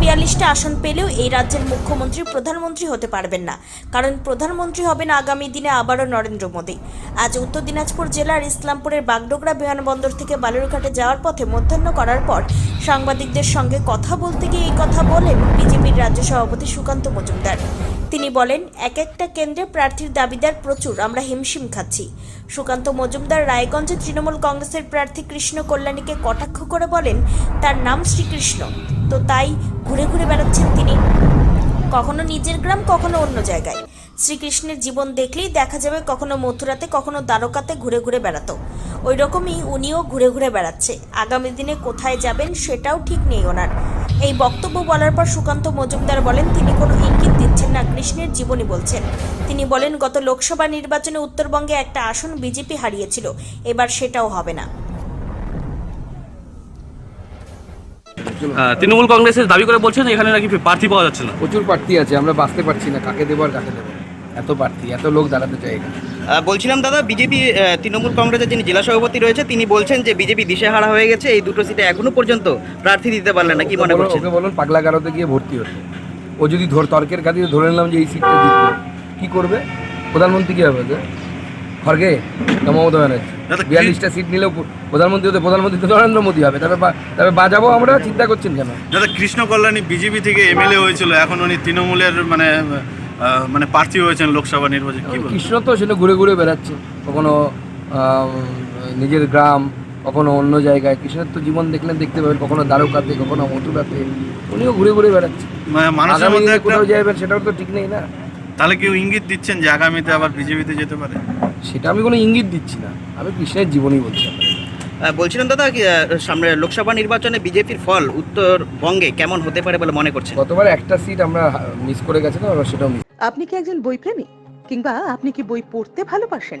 বিয়াল্লিশটা আসন পেলেও এই রাজ্যের মুখ্যমন্ত্রী প্রধানমন্ত্রী হতে পারবেন না। কারণ প্রধানমন্ত্রী হবেন আগামী দিনে আবারও নরেন্দ্র মোদী। আজ উত্তর দিনাজপুর জেলার ইসলামপুরের বাগডোগরা বিমানবন্দর থেকে বালুরঘাটে যাওয়ার পথে মধ্যাহ্ন করার পর সাংবাদিকদের সঙ্গে কথা বলতে গিয়ে এই কথা বলেন বিজেপির রাজ্য সভাপতি সুকান্ত মজুমদার। তিনি বলেন, এক একটা কেন্দ্রে প্রার্থীর দাবিদার প্রচুর, আমরা হিমশিম খাচ্ছি। সুকান্ত মজুমদার রায়গঞ্জে তৃণমূল কংগ্রেসের প্রার্থী কৃষ্ণ কল্যাণীকে কটাক্ষ করে বলেন, তার নাম শ্রীকৃষ্ণ। তো তাই ঘুরে ঘুরে বেড়াচ্ছেন তিনি। কখনো নিজের গ্রাম, কখনো অন্য জায়গায়। শ্রীকৃষ্ণের জীবন দেখলেই দেখা যাবে কখনো মথুরাতে, কখনো দ্বারকাতে ঘুরে ঘুরে বেড়াতো। ওই রকমই উনিও ঘুরে ঘুরে বেড়াচ্ছে। আগামী দিনে কোথায় যাবেন সেটাও ঠিক নেই ওনার। এই বক্তব্য বলার পর সুকান্ত মজুমদার বলেন, তিনি কোনো ইঙ্গিত দিচ্ছেন না কৃষ্ণের জীবনী বলছেন। তিনি বলেন গত লোকসভা নির্বাচনে উত্তরবঙ্গে একটা আসন বিজেপি হারিয়েছিল এবার সেটাও হবে না। তৃণমূল কংগ্রেসের দাবি করে বলছেন যে এখানে নাকি প্রার্থী পাওয়া যাচ্ছে না। প্রচুর প্রার্থী আছে আমরা বাঁচতে পারছি না কাকে দেবো আর কাকে দেবো এত প্রার্থী এত লোক দাঁড়াতে চাই এখানে। আহ, বলছিলাম দাদা বিজেপি তৃণমূল কংগ্রেসের যিনি জেলা সভাপতি রয়েছে তিনি বলছেন যে বিজেপি দিশেহারা হয়ে গেছে এই দুটো সিটে এখনও পর্যন্ত প্রার্থী দিতে পারলেন না কি মনে করছেন? ওকে বলুন পাগলা গারোতে গিয়ে ভর্তি হতে ও যদি ধর তর্কের খাতিরে ধরে নিলাম যে এই সিটটা জিতবে কি করবে? প্রধানমন্ত্রী কি হবে খড়গে না মমতা ব্যানার্জি? বিয়াল্লিশটা সিট নিলেও প্রধানমন্ত্রী হতে প্রধানমন্ত্রী তো নরেন্দ্র মোদী হবে। তবে তবে বাজাবো আমরা? চিন্তা করছেন কেন? দাদা কৃষ্ণ কল্যাণী বিজেপি থেকে এমএলএ হয়েছিল। এখন উনি তৃণমূলের মানে মানে প্রার্থী হয়েছেন লোকসভা নির্বাচনে? কৃষ্ণ তো সেটা ঘুরে ঘুরে বেড়াচ্ছে। কখনো নিজের গ্রাম কখনো অন্য জায়গায় কৃষ্ণের তো জীবন দেখলে দেখতে পাবেন কখনো দ্বারকাতে কখনো মথুরাতে। উনিও ঘুরে ঘুরে বেড়াচ্ছে। মানে মানুষের মধ্যে কোথাও যাবেন সেটাও তো ঠিক নেই না। তাহলে কেউ ইঙ্গিত দিচ্ছেন যে আগামীতে আবার বিজেপিতে যেতে পারে? সেটা আমি কোনো ইঙ্গিত দিচ্ছি না। আমি কৃষ্ণের জীবনই বলছি বলছিলাম দাদা কি, আহ, সামনে লোকসভা নির্বাচনে বিজেপির ফল উত্তরবঙ্গে কেমন হতে পারে বলে মনে করছেন? গতবার একটা সিট আমরা মিস করে গেছিলাম এবার সেটাও মিস আপনি কি একজন বইপ্রেমী? কিংবা আপনি কি বই পড়তে ভালোবাসেন?